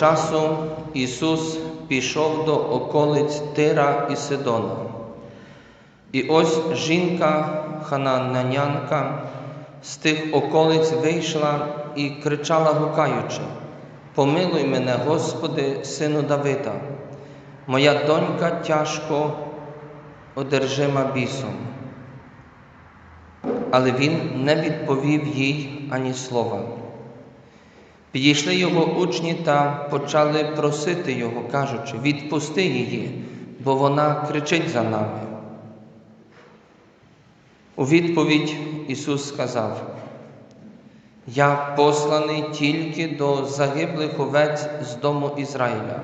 часу Ісус пішов до околиць Тира і Сидона. І ось жінка хананянка з тих околиць вийшла і кричала, гукаючи: Помилуй мене, Господи, сину Давида, моя донька тяжко одержима бісом. Але він не відповів їй ані слова. Підійшли його учні та почали просити його, кажучи, відпусти її, бо вона кричить за нами. У відповідь Ісус сказав, Я посланий тільки до загиблих овець з дому Ізраїля.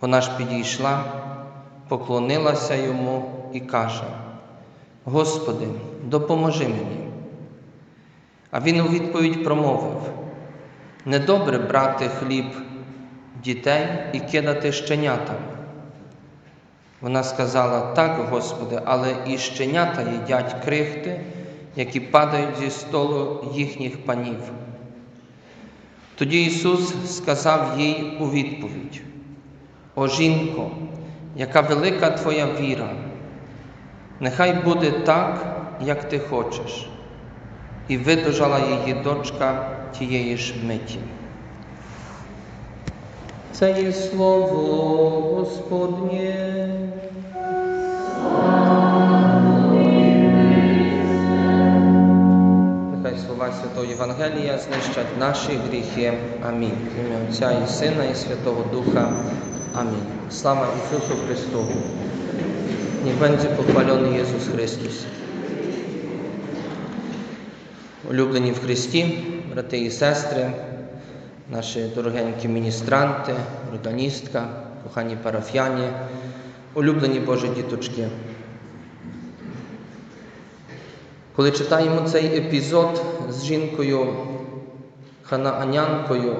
Вона ж підійшла, поклонилася йому і каже, Господи, допоможи мені. А він у відповідь промовив: недобре брати хліб дітей і кидати щенятам. Вона сказала, так, Господи, але і щенята їдять крихти, які падають зі столу їхніх панів. Тоді Ісус сказав їй у відповідь: О жінко, яка велика твоя віра, нехай буде так, як ти хочеш і видужала її дочка тієї ж миті. Це є слово Господнє. Нехай слова Святого Євангелія знищать наші гріхи. Амінь. В ім'я Отця і Сина, і Святого Духа. Амінь. Слава Ісусу Христу. Niech będzie pochwalony Jezus Chrystus. Улюблені в Христі, брати і сестри, наші дорогенькі міністранти, органістка, кохані парафіяні, улюблені Божі діточки. Коли читаємо цей епізод з жінкою Ханаанянкою,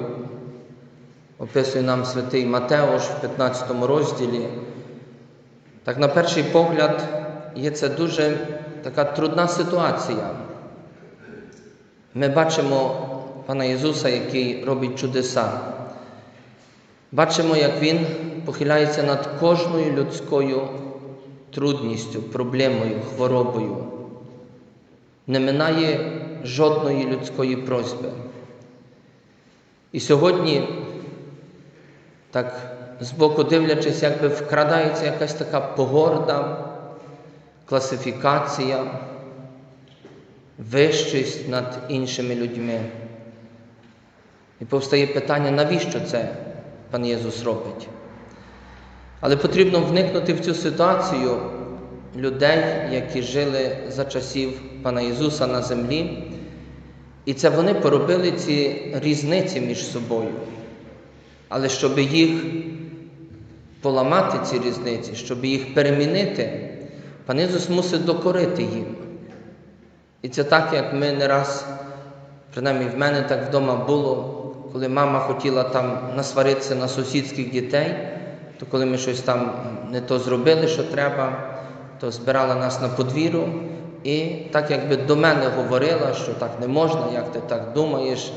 описує нам святий Матеош в 15 розділі, так на перший погляд є це дуже така трудна ситуація. Ми бачимо Пана Ісуса, який робить чудеса. Бачимо, як Він похиляється над кожною людською трудністю, проблемою, хворобою. Не минає жодної людської просьби. І сьогодні, так збоку дивлячись, якби вкрадається якась така погорда, класифікація вищість над іншими людьми. І повстає питання, навіщо це пан Єсус робить? Але потрібно вникнути в цю ситуацію людей, які жили за часів пана Ісуса на землі, і це вони поробили ці різниці між собою. Але щоб їх поламати, ці різниці, щоб їх перемінити, пан Ісус мусить докорити їм. І це так, як ми не раз, принаймні в мене так вдома було, коли мама хотіла там насваритися на сусідських дітей, то коли ми щось там не то зробили, що треба, то збирала нас на подвір'ю і так якби до мене говорила, що так не можна, як ти так думаєш,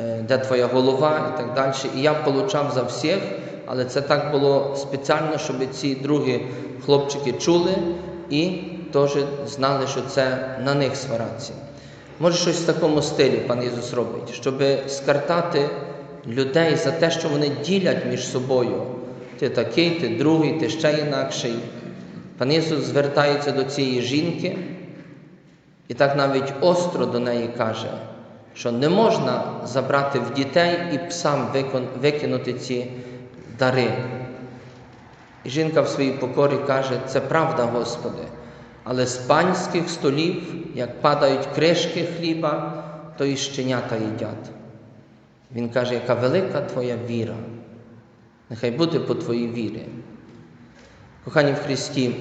е, де твоя голова і так далі. І я получав за всіх, але це так було спеціально, щоб ці другі хлопчики чули і теж знали, що це на них свараться. Може, щось в такому стилі пан Ісус робить, щоб скартати людей за те, що вони ділять між собою. Ти такий, ти другий, ти ще інакший. Пан Ісус звертається до цієї жінки і так навіть остро до неї каже, що не можна забрати в дітей і псам викинути ці дари. І жінка в своїй покорі каже, це правда, Господи. Але з панських столів, як падають кришки хліба, то і щенята їдять. Він каже, яка велика твоя віра. Нехай буде по твоїй вірі. Кохані в Христі,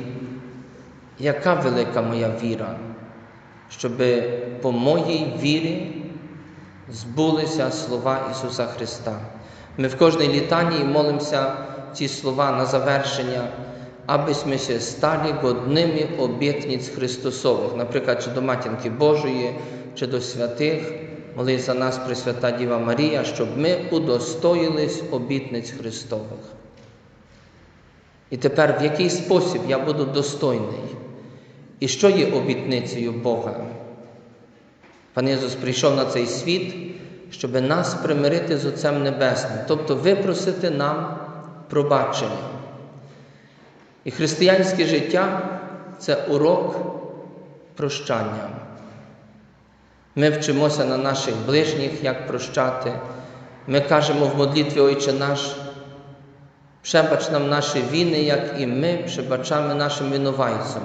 яка велика моя віра, щоб по моїй вірі збулися слова Ісуса Христа. Ми в кожній літанії молимося ці слова на завершення. Abyśmy się stali godnymi obietnic Христосових, наприклад, чи до Матінки Божої, чи до святих, моли за нас Пресвята Діва Марія, щоб ми удостоїлись обітниць Христових. І тепер в який спосіб я буду достойний? І що є обітницею Бога? Пан Ісус прийшов на цей світ, щоб нас примирити з Отцем Небесним, тобто випросити нам пробачення. І християнське життя це урок прощання. Ми вчимося на наших ближніх, як прощати. Ми кажемо в молитві Отче наш, przebacz нам наші вини, як і ми przebачаємо нашим винуватцям.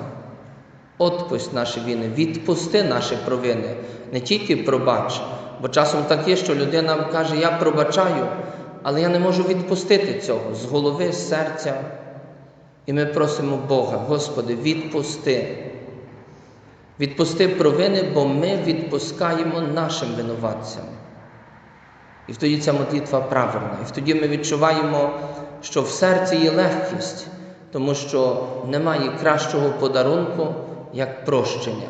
Отпусть наші вини, відпусти наші провини, не тільки пробач. Бо часом так є, що людина каже, я пробачаю, але я не можу відпустити цього з голови, з серця. І ми просимо Бога, Господи, відпусти. Відпусти провини, бо ми відпускаємо нашим винуватцям. І тоді ця молитва правильна. І тоді ми відчуваємо, що в серці є легкість, тому що немає кращого подарунку, як прощення.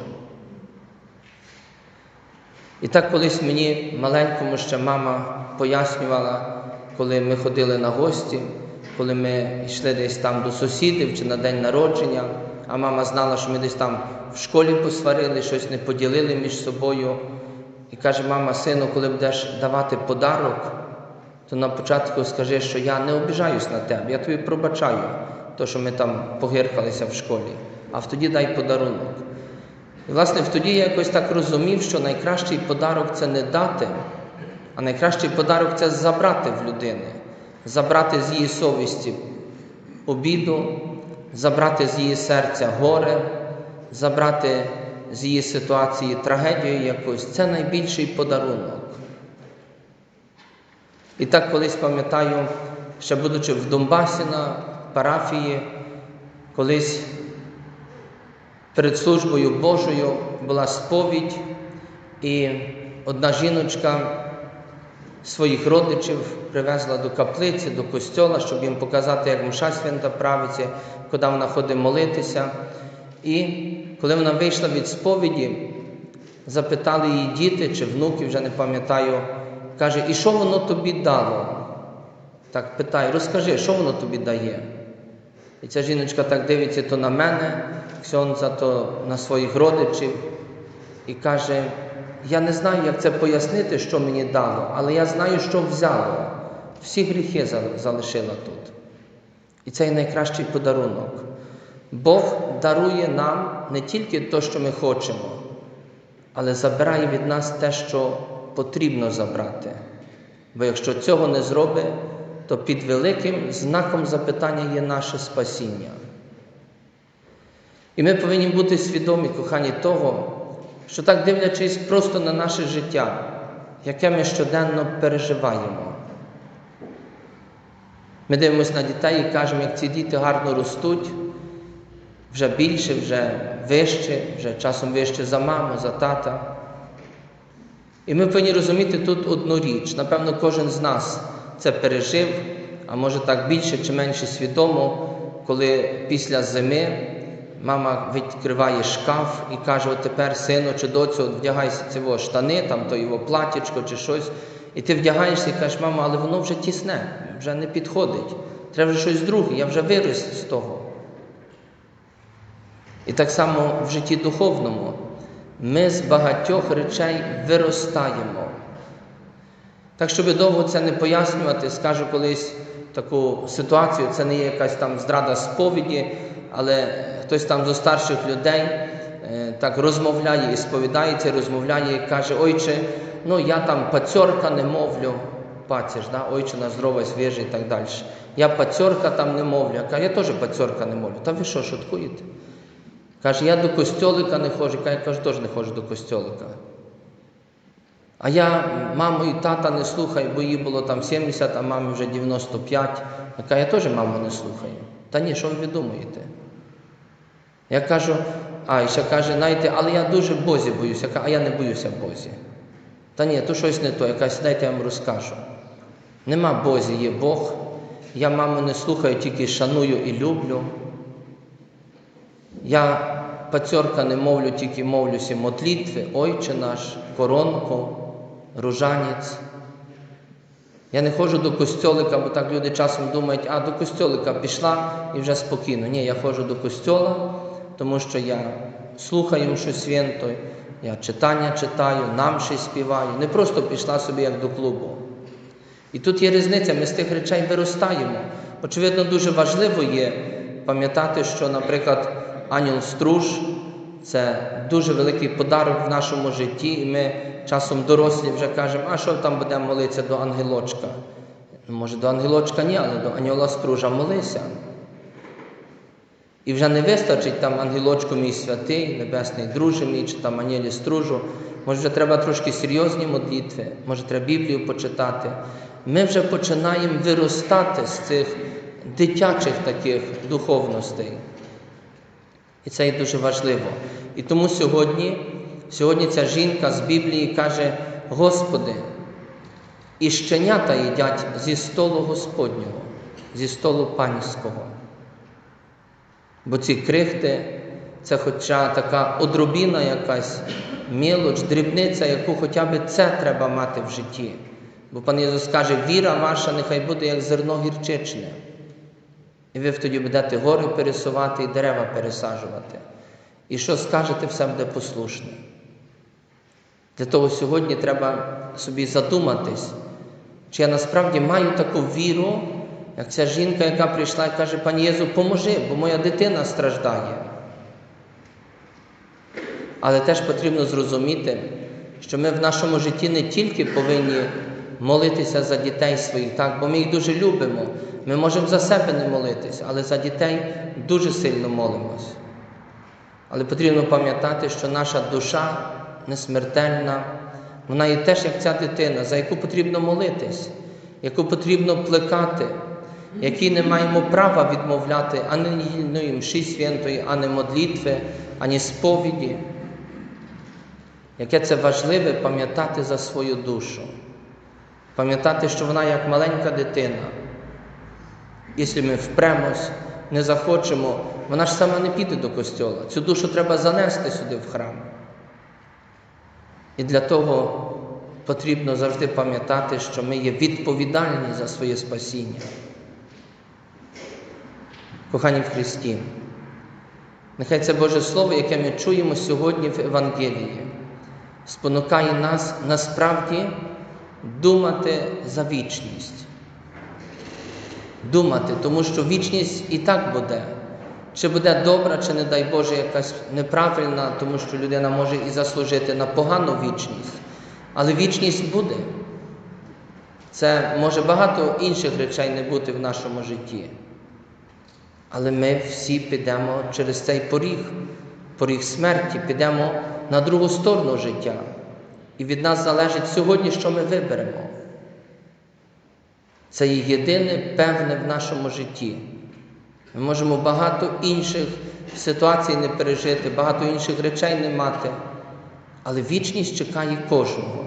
І так колись мені маленькому ще мама пояснювала, коли ми ходили на гості, коли ми йшли десь там до сусідів чи на день народження, а мама знала, що ми десь там в школі посварили, щось не поділили між собою. І каже, мама, сину, коли будеш давати подарок, то на початку скажи, що я не обіжаюсь на тебе, я тобі пробачаю, то, що ми там погиркалися в школі, а тоді дай подарунок. І, власне, тоді я якось так розумів, що найкращий подарок це не дати, а найкращий подарок це забрати в людини, забрати з її совісті обіду, забрати з її серця горе, забрати з її ситуації трагедію якусь. Це найбільший подарунок. І так колись пам'ятаю, ще будучи в Донбасі на парафії, колись перед службою Божою була сповідь, і одна жіночка своїх родичів привезла до каплиці, до костьола, щоб їм показати, як мша свята правиться, куди вона ходить молитися. І коли вона вийшла від сповіді, запитали її діти чи внуки, вже не пам'ятаю, каже, і що воно тобі дало? Так питає, розкажи, що воно тобі дає? І ця жіночка так дивиться то на мене, Ксьонза, то на своїх родичів, і каже, я не знаю, як це пояснити, що мені дало, але я знаю, що взяло. Всі гріхи залишила тут. І це є найкращий подарунок. Бог дарує нам не тільки те, що ми хочемо, але забирає від нас те, що потрібно забрати. Бо якщо цього не зробить, то під великим знаком запитання є наше спасіння. І ми повинні бути свідомі, кохані, того, що так дивлячись просто на наше життя, яке ми щоденно переживаємо. Ми дивимося на дітей і кажемо, як ці діти гарно ростуть, вже більше, вже вище, вже часом вище за маму, за тата. І ми повинні розуміти тут одну річ. Напевно, кожен з нас це пережив, а може так більше чи менше свідомо, коли після зими мама відкриває шкаф і каже: от тепер, сину чи доцю, вдягайся цього штани, там то його платічко чи щось. І ти вдягаєшся і кажеш, мама, але воно вже тісне, вже не підходить. Треба вже щось друге, я вже виріс з того. І так само в житті духовному ми з багатьох речей виростаємо. Так, щоб довго це не пояснювати, скажу колись таку ситуацію, це не є якась там зрада сповіді, але хтось там з старших людей е, так розмовляє і сповідається, розмовляє і каже, ойче, ну я там пацьорка не мовлю, пацір, да? ойче на здорове, свіже і так далі. Я пацьорка там не мовлю. Я кажу, я теж пацьорка не мовлю. Та ви що, шуткуєте? Каже, я до костьолика не ходжу, я кажу, теж не ходжу до костьолика. А я маму і тата не слухаю, бо їй було там 70, а мамі вже 95. Я кажу, я теж маму не слухаю. Та ні, що ви думаєте? Я кажу, а ще каже, знаєте, але я дуже Бозі боюся, а я не боюся Бозі. Та ні, то щось не то, якась, дайте я вам розкажу. Нема Бозі, є Бог. Я маму не слухаю, тільки шаную і люблю. Я пацьорка не мовлю, тільки мовлюся мотлітви, Ойче наш, коронко, ружанець. Я не ходжу до костьолика, бо так люди часом думають, а до костьолика пішла і вже спокійно. Ні, я ходжу до костьола, тому що я слухаю щось свято, я читання читаю, нам щось співаю. Не просто пішла собі як до клубу. І тут є різниця, ми з тих речей виростаємо. Очевидно, дуже важливо є пам'ятати, що, наприклад, ангел струж це дуже великий подарок в нашому житті, і ми часом дорослі вже кажемо, а що там будемо молитися до ангелочка? Може, до ангелочка ні, але до ангела стружа молися. І вже не вистачить там ангелочку мій святий, небесний друже чи там ангелі стружу. Може, вже треба трошки серйозні молитви, може, треба Біблію почитати. Ми вже починаємо виростати з цих дитячих таких духовностей. І це є дуже важливо. І тому сьогодні, сьогодні ця жінка з Біблії каже: Господи, і щенята їдять зі столу Господнього, зі столу панського. Бо ці крихти це хоча така одробіна якась мілоч, дрібниця, яку хоча б це треба мати в житті. Бо пан Ісус каже, віра ваша нехай буде як зерно гірчичне. І ви тоді будете гори пересувати і дерева пересаджувати. І що скажете, все буде послушне. Для того сьогодні треба собі задуматись, чи я насправді маю таку віру, як ця жінка, яка прийшла і каже, пані Єзу, поможи, бо моя дитина страждає. Але теж потрібно зрозуміти, що ми в нашому житті не тільки повинні молитися за дітей своїх, так, бо ми їх дуже любимо. Ми можемо за себе не молитися, але за дітей дуже сильно молимось. Але потрібно пам'ятати, що наша душа не смертельна, вона є теж як ця дитина, за яку потрібно молитись, яку потрібно плекати, якій не маємо права відмовляти ані недільної мші святої, ані молитви, ані сповіді. Яке це важливе пам'ятати за свою душу, пам'ятати, що вона як маленька дитина. Якщо ми впремось, не захочемо, вона ж сама не піде до костьола. Цю душу треба занести сюди в храм. І для того потрібно завжди пам'ятати, що ми є відповідальні за своє спасіння. Кохані в Христі, нехай це Боже Слово, яке ми чуємо сьогодні в Евангелії, спонукає нас насправді думати за вічність. Думати, тому що вічність і так буде. Чи буде добра, чи, не дай Боже, якась неправильна, тому що людина може і заслужити на погану вічність. Але вічність буде. Це може багато інших речей не бути в нашому житті. Але ми всі підемо через цей поріг, поріг смерті, підемо на другу сторону життя. І від нас залежить сьогодні, що ми виберемо. Це є єдине певне в нашому житті. Ми можемо багато інших ситуацій не пережити, багато інших речей не мати, але вічність чекає кожного.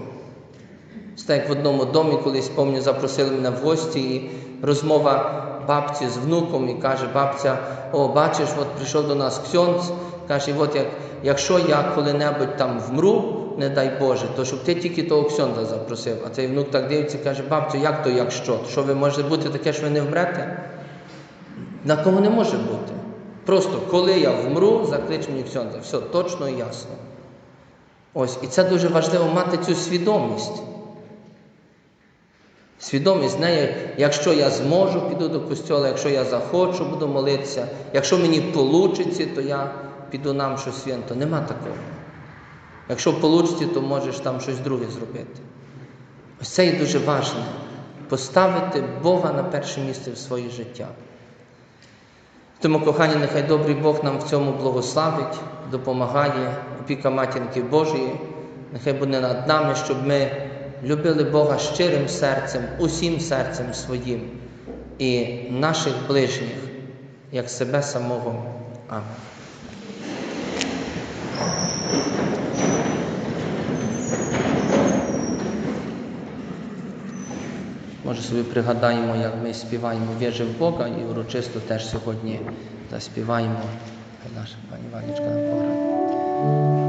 Це як в одному домі, колись пам'ятаю, запросили мене в гості, і розмова бабці з внуком, і каже, бабця, о, бачиш, от прийшов до нас ксьонц, каже, от як, якщо я коли-небудь там вмру, не дай Боже, то щоб ти тільки того ксьонза запросив. А цей внук так дивиться і каже, бабцю, як то, якщо? Що ви можете бути таке, що ви не вмрете? На кому не може бути. Просто коли я вмру, заклич мені ксьонза. Все точно і ясно. Ось, і це дуже важливо мати цю свідомість. Свідомість нею, якщо я зможу, піду до костьола, якщо я захочу, буду молитися, якщо мені вийде, то я піду нам щось свято. Нема такого. Якщо вийде, то можеш там щось друге зробити. Ось це і дуже важливо поставити Бога на перше місце в своє життя. Тому, кохані, нехай добрий Бог нам в цьому благословить, допомагає, опіка матінки Божої, нехай буде над нами, щоб ми любили Бога щирим серцем, усім серцем своїм і наших ближніх, як себе самого. Амінь. Може собі пригадаємо, як ми співаємо віри в Бога і урочисто теж сьогодні заспіваємо Наша пані Ванечка на погреб.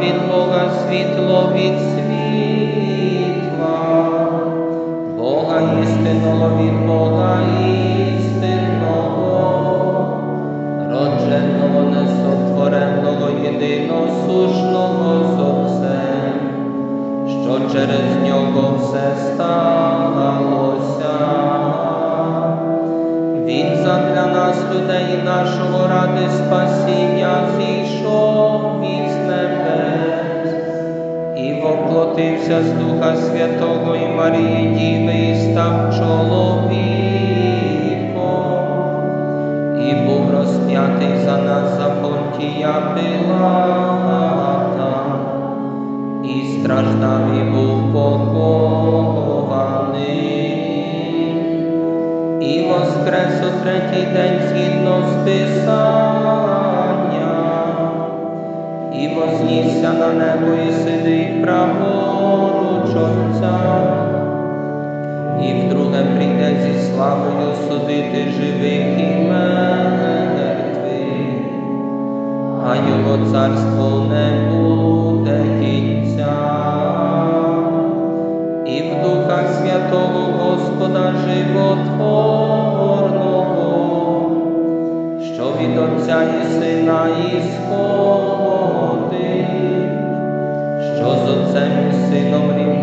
Від Бога, світло від світла, Бога істинного від Бога істинного, родженого, несотвореного, єдиносушного з Отцем, що через нього все сталося. Він задля нас, людей нашого ради спасіння воплотився з Духа Святого і Марії Діви і став чоловіком, і був розп'ятий за нас за Понтія Пилата, і страждав і був похований, і воскрес у третій день згідно з Писання, і вознісся на небо і сидить праворуч славою судити живих і мертвих, а його царство не буде кінця. І в Духа Святого Господа животворного, що від Отця і Сина ісходить, що з Отцем і Сином рівно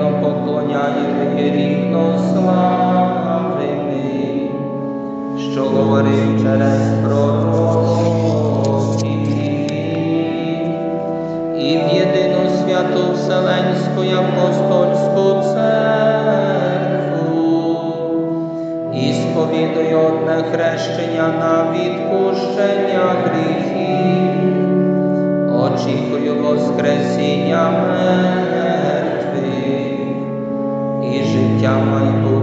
що говорив через пророків. і в єдину святу Вселенську і апостольську церкву, і сповідує одне хрещення на відпущення гріхів, очікую Воскресіння мертвих і життя майбутнього.